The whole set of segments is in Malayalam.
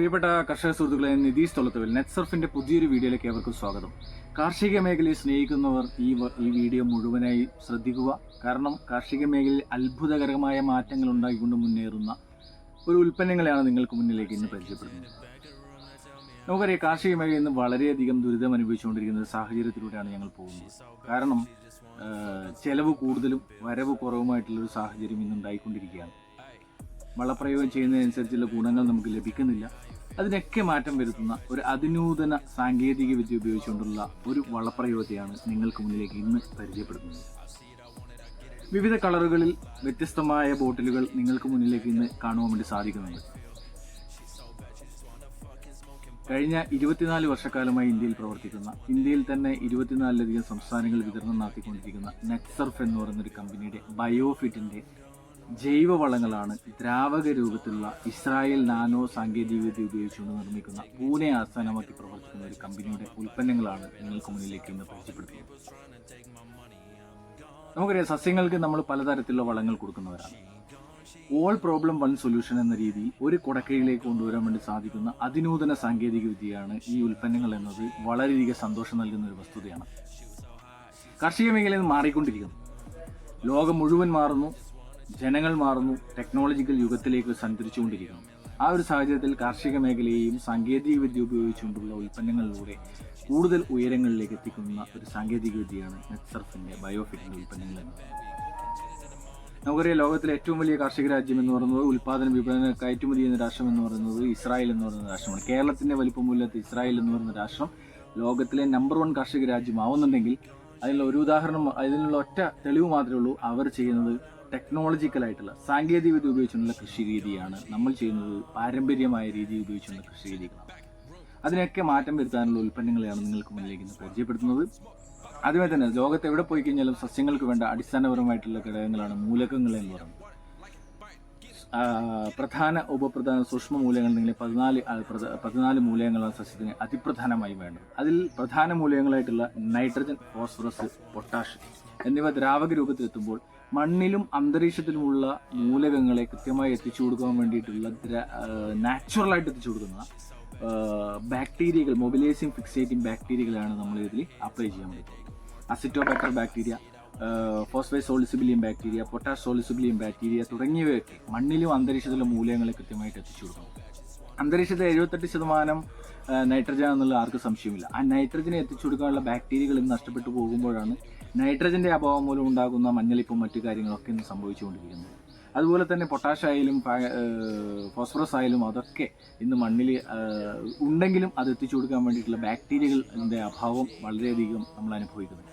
പ്രിയപ്പെട്ട കർഷക സുഹൃത്തുക്കളെ നിതീഷ് തൊളത്തുവിൽ നെറ്റ്സർഫിന്റെ പുതിയൊരു വീഡിയോയിലേക്ക് ഏവർക്കും സ്വാഗതം. കാർഷിക മേഖലയെ സ്നേഹിക്കുന്നവർ ഈ ഈ വീഡിയോ മുഴുവനായി ശ്രദ്ധിക്കുക. കാരണം കാർഷിക മേഖലയിൽ അത്ഭുതകരമായ മാറ്റങ്ങൾ ഉണ്ടാക്കിക്കൊണ്ട് മുന്നേറുന്ന ഒരു ഉൽപ്പന്നങ്ങളെയാണ് നിങ്ങൾക്ക് മുന്നിലേക്ക് ഇന്ന് പരിചയപ്പെടുന്നത്. നമുക്കറിയാം കാർഷിക മേഖല ഇന്ന് വളരെയധികം ദുരിതം അനുഭവിച്ചുകൊണ്ടിരിക്കുന്ന സാഹചര്യത്തിലൂടെയാണ് ഞങ്ങൾ പോകുന്നത്. കാരണം ചെലവ് കൂടുതലും വരവ് കുറവുമായിട്ടുള്ളൊരു സാഹചര്യം ഇന്ന് ഉണ്ടായിക്കൊണ്ടിരിക്കുകയാണ്. വളപ്രയോഗം ചെയ്യുന്നതിനനുസരിച്ചുള്ള ഗുണങ്ങൾ നമുക്ക് ലഭിക്കുന്നില്ല. അതിനൊക്കെ മാറ്റം വരുത്തുന്ന ഒരു അതിനൂതന സാങ്കേതിക വിദ്യ ഉപയോഗിച്ചുകൊണ്ടുള്ള ഒരു വളപ്രയോഗത്തെയാണ് നിങ്ങൾക്ക് മുന്നിലേക്ക് ഇന്ന് പരിചയപ്പെടുത്തുന്നത്. വിവിധ കളറുകളിൽ വ്യത്യസ്തമായ ബോട്ടിലുകൾ നിങ്ങൾക്ക് മുന്നിലേക്ക് ഇന്ന് കാണുവാൻ വേണ്ടി സാധിക്കുന്നുണ്ട്. കഴിഞ്ഞ ഇരുപത്തിനാല് വർഷക്കാലമായി ഇന്ത്യയിൽ പ്രവർത്തിക്കുന്ന ഇന്ത്യയിൽ തന്നെ ഇരുപത്തിനാലിലധികം സംസ്ഥാനങ്ങൾ വിതരണം നടത്തിക്കൊണ്ടിരിക്കുന്ന നെക്സർഫ് എന്ന് പറയുന്ന ഒരു കമ്പനിയുടെ ബയോഫിറ്റിന്റെ ജൈവവളങ്ങളാണ് ദ്രാവക രൂപത്തിലുള്ള ഇസ്രായേൽ നാനോ സാങ്കേതികവിദ്യ ഉപയോഗിച്ചുകൊണ്ട് നിർമ്മിക്കുന്ന പൂനെ ആസ്ഥാനമാക്കി പ്രവർത്തിക്കുന്ന ഒരു കമ്പനിയുടെ ഉൽപ്പന്നങ്ങളാണ് നിങ്ങൾക്ക് മുന്നിലേക്ക് ഇന്ന് പരിചയപ്പെടുത്തുന്നത്. നമുക്കറിയാം സസ്യങ്ങൾക്ക് നമ്മൾ പലതരത്തിലുള്ള വളങ്ങൾ കൊടുക്കുന്നവരാണ്. ഓൾ പ്രോബ്ലം വൺ സൊല്യൂഷൻ എന്ന രീതി ഒരു കുടക്കയിലേക്ക് കൊണ്ടുവരാൻ വേണ്ടി സാധിക്കുന്ന അതിനൂതന സാങ്കേതിക വിദ്യയാണ് ഈ ഉൽപ്പന്നങ്ങൾ എന്നത് വളരെയധികം സന്തോഷം നൽകുന്ന ഒരു വസ്തുതയാണ്. കാർഷിക മേഖലയിൽ മാറിക്കൊണ്ടിരിക്കുന്നു. ലോകം മുഴുവൻ മാറുന്നു. ജനങ്ങൾ മാറുന്നു ടെക്നോളജിക്കൽ യുഗത്തിലേക്ക് സഞ്ചരിച്ചുകൊണ്ടിരിക്കുന്നു. ആ ഒരു സാഹചര്യത്തിൽ കാർഷിക മേഖലയെയും സാങ്കേതിക വിദ്യ ഉപയോഗിച്ചുകൊണ്ടുള്ള ഉൽപ്പന്നങ്ങളിലൂടെ കൂടുതൽ ഉയരങ്ങളിലേക്ക് എത്തിക്കുന്ന ഒരു സാങ്കേതിക വിദ്യയാണ് നെറ്റ്സർഫിന്റെ ബയോഫിറ്റിന്റെ ഉൽപ്പന്നങ്ങൾ നമുക്കറിയാം ലോകത്തിലെ ഏറ്റവും വലിയ കാർഷിക രാജ്യം എന്ന് പറയുന്നത് ഉൽപ്പാദന വിപണന കയറ്റുമതി എന്ന രാഷ്ട്രം എന്ന് പറയുന്നത് ഇസ്രായേൽ എന്ന് പറയുന്ന രാഷ്ട്രമാണ്. കേരളത്തിന്റെ മൂലത്ത് ഇസ്രായേൽ എന്ന് പറയുന്ന രാഷ്ട്രം ലോകത്തിലെ നമ്പർ വൺ കാർഷിക രാജ്യമാവുന്നുണ്ടെങ്കിൽ അതിനുള്ള ഒരു ഉദാഹരണം അതിനുള്ള ഒറ്റ തെളിവ് മാത്രമേ ഉള്ളൂ. അവർ ചെയ്യുന്നത് ടെക്നോളജിക്കൽ ആയിട്ടുള്ള സാങ്കേതിക വിദ്യ ഉപയോഗിച്ചുള്ള കൃഷി രീതിയാണ് നമ്മൾ ചെയ്യുന്നത്. പാരമ്പര്യമായ രീതി ഉപയോഗിച്ചുള്ള കൃഷി രീതികളാണ്. അതിനൊക്കെ മാറ്റം വരുത്താനുള്ള ഉൽപ്പന്നങ്ങളെയാണ് നിങ്ങൾക്ക് മുന്നിലേക്ക് പരിചയപ്പെടുത്തുന്നത്. അതുപോലെ തന്നെ ലോകത്ത് എവിടെ പോയി കഴിഞ്ഞാലും സസ്യങ്ങൾക്ക് വേണ്ട അടിസ്ഥാനപരമായിട്ടുള്ള ഘടകങ്ങളാണ് മൂലകങ്ങൾ എന്ന് പറയുന്നത്. പ്രധാന ഉപപ്രധാന സൂക്ഷ്മ മൂലകങ്ങൾ നിങ്ങൾ പതിനാല് പതിനാല് മൂലകങ്ങളാണ് സസ്യത്തിന് അതിപ്രധാനമായി വേണ്ടത്. അതിൽ പ്രധാന മൂലകങ്ങളായിട്ടുള്ള നൈട്രജൻ ഫോസ്ഫറസ് പൊട്ടാഷ് എന്നിവ ദ്രാവക രൂപത്തിലെത്തുമ്പോൾ മണ്ണിലും അന്തരീക്ഷത്തിലുമുള്ള മൂലകങ്ങളെ കൃത്യമായി എത്തിച്ചു കൊടുക്കാൻ വേണ്ടിയിട്ടുള്ള നാച്ചുറലായിട്ട് എത്തിച്ചു കൊടുക്കുന്ന ബാക്ടീരിയകൾ മൊബിലൈസിങ് ഫിക്സേറ്റിംഗ് ബാക്ടീരിയകളാണ് നമ്മൾ ഇതിൽ അപ്ലൈ ചെയ്യാൻ പറ്റുന്നത് azotobacter bacteria phosphate solubilizing bacteria potash solubilizing bacteria തുടങ്ങിയവയൊക്കെ മണ്ണിലും അന്തരീക്ഷത്തിലും മൂലകങ്ങളെ കൃത്യമായിട്ട് എത്തിച്ചു കൊടുക്കണം അന്തരീക്ഷത്തിൽ എഴുപത്തെട്ട് ശതമാനം നൈട്രജൻ എന്നുള്ള ആർക്കും സംശയമില്ല ആ നൈട്രജനെ എത്തിച്ചു കൊടുക്കാനുള്ള ബാക്ടീരിയകൾ ഇന്ന് നഷ്ടപ്പെട്ടു പോകുമ്പോഴാണ് നൈട്രജന്റെ അഭാവം മൂലം ഉണ്ടാകുന്ന മഞ്ഞളിപ്പും മറ്റു കാര്യങ്ങളൊക്കെ ഇന്ന് സംഭവിച്ചുകൊണ്ടിരിക്കുന്നത് അതുപോലെ തന്നെ പൊട്ടാഷ് ആയാലും ഫോസ്ഫറസ് ആയാലും അതൊക്കെ ഇന്ന് മണ്ണിൽ ഉണ്ടെങ്കിലും അത് എത്തിച്ചു കൊടുക്കാൻ വേണ്ടിയിട്ടുള്ള ബാക്ടീരിയകളുടെ അഭാവം വളരെയധികം നമ്മൾ അനുഭവിക്കുന്നു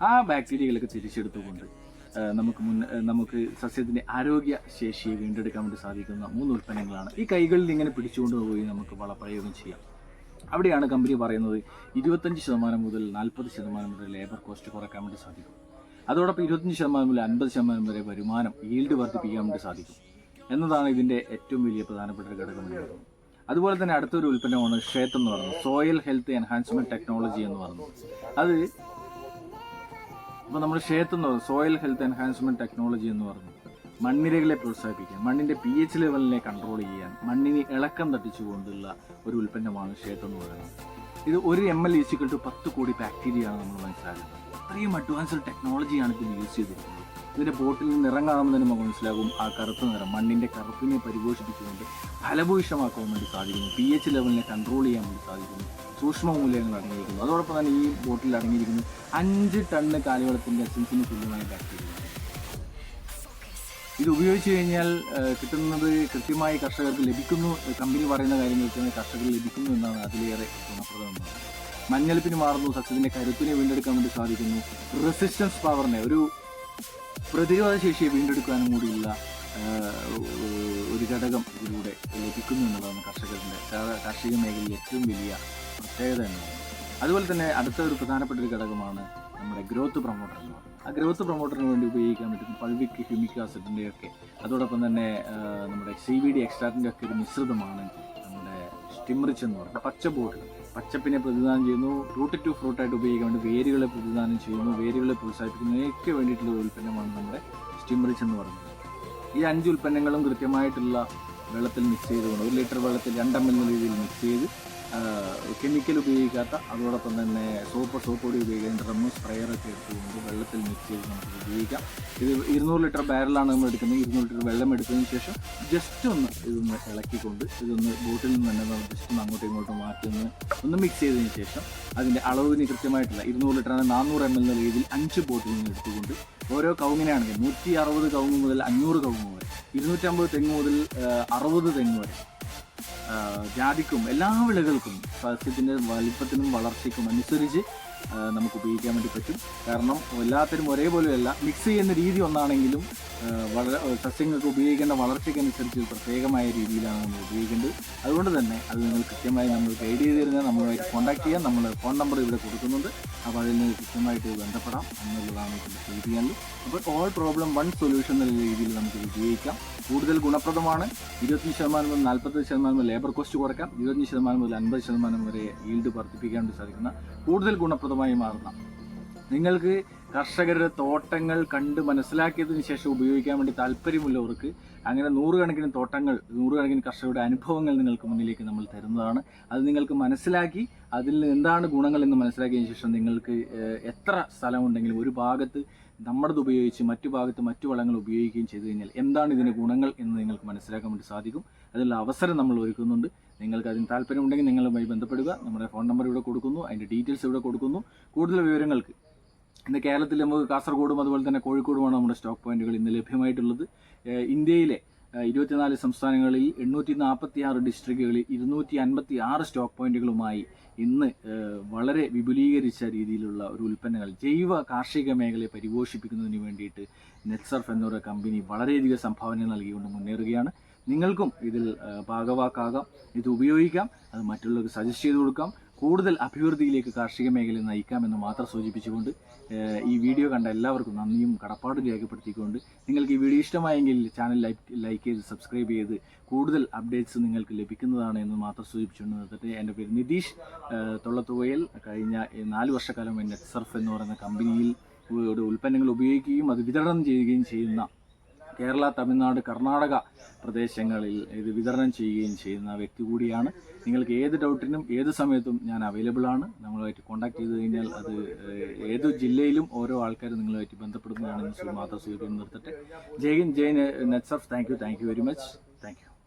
ആ ബാക്ടീരിയകളൊക്കെ തിരിച്ചെടുത്തുകൊണ്ട് നമുക്ക് മുൻ നമുക്ക് സസ്യത്തിന്റെ ആരോഗ്യ ശേഷിയെ വീണ്ടെടുക്കാൻ വേണ്ടി സാധിക്കുന്ന മൂന്ന് ഉൽപ്പന്നങ്ങളാണ്. ഈ കൈകളിൽ ഇങ്ങനെ പിടിച്ചുകൊണ്ട് പോയി നമുക്ക് വളപ്രയോഗം ചെയ്യാം. അവിടെയാണ് കമ്പനി പറയുന്നത് ഇരുപത്തഞ്ച് ശതമാനം മുതൽ നാൽപ്പത് ശതമാനം വരെ ലേബർ കോസ്റ്റ് കുറയ്ക്കാൻ വേണ്ടി സാധിക്കും. അതോടൊപ്പം ഇരുപത്തഞ്ച് ശതമാനം മുതൽ അൻപത് ശതമാനം വരെ വരുമാനം ഈൽഡ് വർദ്ധിപ്പിക്കാൻ വേണ്ടി സാധിക്കും. എന്നതാണ് ഇതിന്റെ ഏറ്റവും വലിയ പ്രധാനപ്പെട്ട ഒരു ഘടകം എന്ന് പറയുന്നത്. അതുപോലെ തന്നെ അടുത്തൊരു ഉൽപ്പന്നമാണ് ഷേത്ത് എന്ന് പറയുന്നത്. സോയിൽ ഹെൽത്ത് എൻഹാൻസ്മെന്റ് ടെക്നോളജി എന്ന് പറയുന്നത്. അത് ഇപ്പോൾ നമ്മൾ ഷേത്ത് എന്ന് പറയുന്നത് സോയിൽ ഹെൽത്ത് എൻഹാൻസ്മെന്റ് ടെക്നോളജി എന്ന് പറയുന്നത്. മണ്ണിരകളെ പ്രോത്സാഹിപ്പിക്കാൻ മണ്ണിന്റെ പി എച്ച് ലെവലിനെ കൺട്രോൾ ചെയ്യാൻ മണ്ണിന് ഇളക്കം തട്ടിച്ചുകൊണ്ടുള്ള ഒരു ഉൽപ്പന്നമാണ് ക്ഷേത്രം എന്ന് പറയുന്നത്. ഇത് ഒരു എം എൽ ഈസിക്കൽ ടു പത്ത് കോടി ബാക്ടീരിയയാണ് നമ്മൾ മനസ്സിലാക്കുന്നത്. അത്രയും അഡ്വാൻസ്ഡ് ടെക്നോളജിയാണ് ഇതിന് യൂസ് ചെയ്തിരിക്കുന്നത്. ഇതിന്റെ ബോട്ടിൽ നിന്ന് ഇറങ്ങാമെന്ന് തന്നെ നമുക്ക് മനസ്സിലാകും ആ കറുത്ത നിറം മണ്ണിന്റെ കറുപ്പിനെ പരിപോഷിപ്പിച്ചുകൊണ്ട് ഫലഭൂയിഷ്ടമാക്കാൻ വേണ്ടി സാധിക്കുന്നു. പി എച്ച് ലെവലിനെ കൺട്രോൾ ചെയ്യാൻ വേണ്ടി സാധിക്കുന്നു. സൂക്ഷ്മ മൂല്യങ്ങൾ അടങ്ങിയിരിക്കുന്നു. അതോടൊപ്പം തന്നെ ഈ ബോട്ടിൽ അടങ്ങിയിരിക്കുന്നു അഞ്ച് ടണ്ണ് കാലിവളത്തിന്റെ എസൻസിന് തുല്യമായ ബാക്ടീരിയ ഇത് ഉപയോഗിച്ച് കഴിഞ്ഞാൽ കിട്ടുന്നത് കൃത്യമായി കർഷകർക്ക് ലഭിക്കുന്നു. കമ്പനി പറയുന്ന കാര്യങ്ങൾ കൃത്യമായി കർഷകർ ലഭിക്കുന്നു എന്നാണ് അതിലേറെ ഗുണപ്രദമെന്നാണ് മഞ്ഞളിപ്പിന് മാറുന്നു സസ്യത്തിന്റെ കരുത്തിനെ വീണ്ടെടുക്കാൻ വേണ്ടി സാധിക്കുന്നു. റെസിസ്റ്റൻസ് പവറിനെ ഒരു പ്രതിരോധ ശേഷിയെ വീണ്ടെടുക്കാനും കൂടിയുള്ള ഒരു ഘടകം ഇതിലൂടെ ലഭിക്കുന്നു എന്നുള്ളതാണ് കർഷകരുടെ കാർഷിക മേഖലയിൽ ഏറ്റവും വലിയ പ്രത്യേകത എന്ന് പറയുന്നത്. അതുപോലെ തന്നെ അടുത്ത ഒരു പ്രധാനപ്പെട്ട ഒരു ഘടകമാണ് നമ്മുടെ ഗ്രോത്ത് പ്രൊമോട്ടർ എന്ന് പറയുന്നത്. ആ ഗ്രോത്ത് പ്രൊമോട്ടറിന് വേണ്ടി ഉപയോഗിക്കാൻ പറ്റുന്ന പൾവിക് ഹ്യൂമിക് ആസിഡിന്റെ ഒക്കെ. അതോടൊപ്പം തന്നെ നമ്മുടെ സി വി ഡി എക്സ്ട്രാറ്റിന്റെ ഒക്കെ ഒരു മിശ്രിതമാണ് നമ്മുടെ സ്റ്റിമറിച്ച് എന്ന് പറയുന്നത്. പച്ച ബോട്ടിൽ പച്ചപ്പിനെ പ്രതിദാനം ചെയ്യുന്നു. റൂട്ട് ടു ഫ്രൂട്ടായിട്ട് ഉപയോഗിക്കാൻ വേണ്ടി വേരുകളെ പ്രതിദാനം ചെയ്യുന്നു. വേരുകളെ പ്രോത്സാഹിപ്പിക്കുന്നതിനൊക്കെ വേണ്ടിയിട്ടുള്ള ഉൽപ്പന്നമാണ് നമ്മുടെ സ്റ്റിമറിച്ച് എന്ന് പറയുന്നത്. ഈ അഞ്ച് ഉൽപ്പന്നങ്ങളും കൃത്യമായിട്ടുള്ള വെള്ളത്തിൽ മിക്സ് ചെയ്തുകൊണ്ട് ഒരു ലിറ്റർ വെള്ളത്തിൽ രണ്ട് എം രീതിയിൽ മിക്സ് ചെയ്ത് കെമിക്കൽ ഉപയോഗിക്കാത്ത അതോടൊപ്പം തന്നെ സോപ്പ് സോപ്പ് പൊടി ഉപയോഗിക്കാൻ ഡ്രമ്മ് സ്പ്രെയറൊക്കെ എടുത്തുകൊണ്ട് വെള്ളത്തിൽ മിക്സ് ചെയ്ത് നമുക്ക് ഉപയോഗിക്കാം. ഇത് ഇരുന്നൂറ് ലിറ്റർ ബാരലാണ് നമ്മൾ എടുക്കുന്നത്. ഇരുന്നൂറ് ലിറ്റർ വെള്ളം എടുത്തതിന് ശേഷം ജസ്റ്റ് ഒന്ന് ഇതൊന്ന് ഇളക്കിക്കൊണ്ട് ഇതൊന്ന് ബോട്ടിൽ നിന്ന് തന്നെ നമ്മൾ ജസ്റ്റ് ഒന്ന് അങ്ങോട്ടും ഇങ്ങോട്ടും മാറ്റി ഒന്ന് ഒന്ന് മിക്സ് ചെയ്തതിന് ശേഷം അതിന്റെ അളവിന് കൃത്യമായിട്ടില്ല ഇരുന്നൂറ് ലിറ്ററാണ് നാനൂറ് എം എൽ എന്ന രീതിയിൽ അഞ്ച് ബോട്ടിൽ നിന്ന് എടുത്തുകൊണ്ട് ഓരോ കവുങ്ങിനാണെങ്കിൽ നൂറ്റി അറുപത് കവുങ്ങ് മുതൽ അഞ്ഞൂറ് കവുങ്ങ് വരെ ഇരുന്നൂറ്റമ്പത് തെങ്ങ് മുതൽ അറുപത് തെങ്ങ് വരെ ജാതിക്കും എല്ലാ വിളകൾക്കും സസ്യത്തിന്റെ വലിപ്പത്തിനും വളർച്ചയ്ക്കും അനുസരിച്ച് നമുക്ക് ഉപയോഗിക്കാൻ വേണ്ടി പറ്റും. കാരണം എല്ലാത്തിനും ഒരേപോലെയല്ല. മിക്സ് ചെയ്യുന്ന രീതി ഒന്നാണെങ്കിലും വളരെ സസ്യങ്ങൾക്ക് ഉപയോഗിക്കേണ്ട വളർച്ചയ്ക്കനുസരിച്ച് പ്രത്യേകമായ രീതിയിലാണ് നമ്മൾ ഉപയോഗിക്കേണ്ടത്. അതുകൊണ്ട് തന്നെ അത് നിങ്ങൾ കൃത്യമായി നമ്മൾ ഗൈഡ് ചെയ്ത് തരുന്നത് നമ്മളുമായിട്ട് കോൺടാക്ട് ചെയ്യാം. നമ്മൾ ഫോൺ നമ്പർ ഇവിടെ കൊടുക്കുന്നുണ്ട്. അപ്പോൾ അതിൽ നിന്ന് കൃത്യമായിട്ട് ബന്ധപ്പെടാം എന്നുള്ളതാണ് ചെയ്യാനുള്ളത് അപ്പോൾ ഓൾ പ്രോബ്ലം വൺ സൊല്യൂഷൻ എന്ന രീതിയിൽ നമുക്ക് ഉപയോഗിക്കാം. കൂടുതൽ ഗുണപ്രദമാണ്. ഇരുപത്തഞ്ച് ശതമാനം മുതൽ നാൽപ്പത്തഞ്ച് ശതമാനം ലേബർ കോസ്റ്റ് കുറയ്ക്കാം. ഇരുപത്തഞ്ച് ശതമാനം മുതൽ അൻപത് ശതമാനം വരെ ഈൽഡ് വർദ്ധിപ്പിക്കാൻ വേണ്ടി സാധിക്കുന്ന കൂടുതൽ ഗുണപ്രദമായി മാറുന്ന നിങ്ങൾക്ക് കർഷകരുടെ തോട്ടങ്ങൾ കണ്ട് മനസ്സിലാക്കിയതിന് ശേഷം ഉപയോഗിക്കാൻ വേണ്ടി താല്പര്യമുള്ളവർക്ക് അങ്ങനെ നൂറുകണക്കിന് തോട്ടങ്ങൾ നൂറുകണക്കിന് കർഷകരുടെ അനുഭവങ്ങൾ നിങ്ങൾക്ക് മുന്നിലേക്ക് നമ്മൾ തരുന്നതാണ്. അത് നിങ്ങൾക്ക് മനസ്സിലാക്കി അതിൽ എന്താണ് ഗുണങ്ങൾ എന്ന് മനസ്സിലാക്കിയതിന് ശേഷം നിങ്ങൾക്ക് എത്ര സ്ഥലമുണ്ടെങ്കിലും ഒരു ഭാഗത്ത് നമ്മുടേത് ഉപയോഗിച്ച് മറ്റു ഭാഗത്ത് മറ്റു വളങ്ങൾ ഉപയോഗിക്കുകയും ചെയ്തു കഴിഞ്ഞാൽ എന്താണ് ഇതിന്റെ ഗുണങ്ങൾ എന്ന് നിങ്ങൾക്ക് മനസ്സിലാക്കാൻ വേണ്ടി സാധിക്കും. അതിനുള്ള അവസരം നമ്മൾ ഒരുക്കുന്നുണ്ട്. നിങ്ങൾക്ക് അതിന് താല്പര്യമുണ്ടെങ്കിൽ നിങ്ങളുമായി ബന്ധപ്പെടുക. നമ്മുടെ ഫോൺ നമ്പർ ഇവിടെ കൊടുക്കുന്നു. അതിന്റെ ഡീറ്റെയിൽസ് ഇവിടെ കൊടുക്കുന്നു. കൂടുതൽ വിവരങ്ങൾക്ക് ഇന്ന് കേരളത്തിൽ നമുക്ക് കാസർഗോഡും അതുപോലെ തന്നെ കോഴിക്കോടുമാണ് നമ്മുടെ സ്റ്റോക്ക് പോയിന്റുകൾ ഇന്ന് ലഭ്യമായിട്ടുള്ളത്. ഇന്ത്യയിലെ ഇരുപത്തിനാല് സംസ്ഥാനങ്ങളിൽ എണ്ണൂറ്റി നാൽപ്പത്തി ആറ് ഡിസ്ട്രിക്റ്റുകളിൽ ഇരുന്നൂറ്റി അൻപത്തി ആറ് സ്റ്റോക്ക് പോയിന്റുകളുമായി ഇന്ന് വളരെ വിപുലീകരിച്ച രീതിയിലുള്ള ഒരു ഉൽപ്പന്നങ്ങൾ ജൈവ കാർഷിക മേഖലയെ പരിപോഷിപ്പിക്കുന്നതിന് വേണ്ടിയിട്ട് നെറ്റ്സർഫ് എന്നൊരു കമ്പനി വളരെയധികം സംഭാവന നൽകിക്കൊണ്ട് മുന്നേറുകയാണ്. നിങ്ങൾക്കും ഇതിൽ ഭാഗവാക്കാകാം. ഇത് ഉപയോഗിക്കാം. അത് മറ്റുള്ളവർക്ക് സജസ്റ്റ് ചെയ്ത് കൊടുക്കാം. കൂടുതൽ അഭിവൃദ്ധിയിലേക്ക് കാർഷിക മേഖലയെ നയിക്കാമെന്ന് മാത്രം സൂചിപ്പിച്ചുകൊണ്ട് ഈ വീഡിയോ കണ്ട എല്ലാവർക്കും നന്ദിയും കടപ്പാടും രേഖപ്പെടുത്തിക്കൊണ്ട് നിങ്ങൾക്ക് ഈ വീഡിയോ ഇഷ്ടമായെങ്കിൽ ചാനൽ ലൈക്ക് ചെയ്ത് സബ്സ്ക്രൈബ് ചെയ്ത് കൂടുതൽ അപ്ഡേറ്റ്സ് നിങ്ങൾക്ക് ലഭിക്കുന്നതാണ് എന്ന് മാത്രം സൂചിപ്പിച്ചുകൊണ്ട് നിർത്തട്ടെ. എന്റെ പേര് നിതീഷ്. തൊള്ളത്തുവയൽ കഴിഞ്ഞ നാല് വർഷക്കാലം എന്റെ സർഫ് എന്ന് പറയുന്ന കമ്പനിയിൽ ഉൽപ്പന്നങ്ങൾ ഉപയോഗിക്കുകയും അത് വിതരണം ചെയ്യുകയും ചെയ്യുന്ന കേരള തമിഴ്നാട് കർണാടക പ്രദേശങ്ങളിൽ ഇത് വിതരണം ചെയ്യുകയും ചെയ്യുന്ന വ്യക്തി കൂടിയാണ്. നിങ്ങൾക്ക് ഏത് ഡൗട്ടിനും ഏത് സമയത്തും ഞാൻ അവൈലബിൾ ആണ്. നമ്മളുമായിട്ട് കോൺടാക്ട് ചെയ്ത് കഴിഞ്ഞാൽ അത് ഏത് ജില്ലയിലും ഓരോ ആൾക്കാരും നിങ്ങളുമായിട്ട് ബന്ധപ്പെടുന്നതാണെന്ന് സു- മാത്രം സൂചിപ്പിച്ച് നിർത്തട്ടെ. Jai Hind Jai Netsurf thank you thank you very much thank you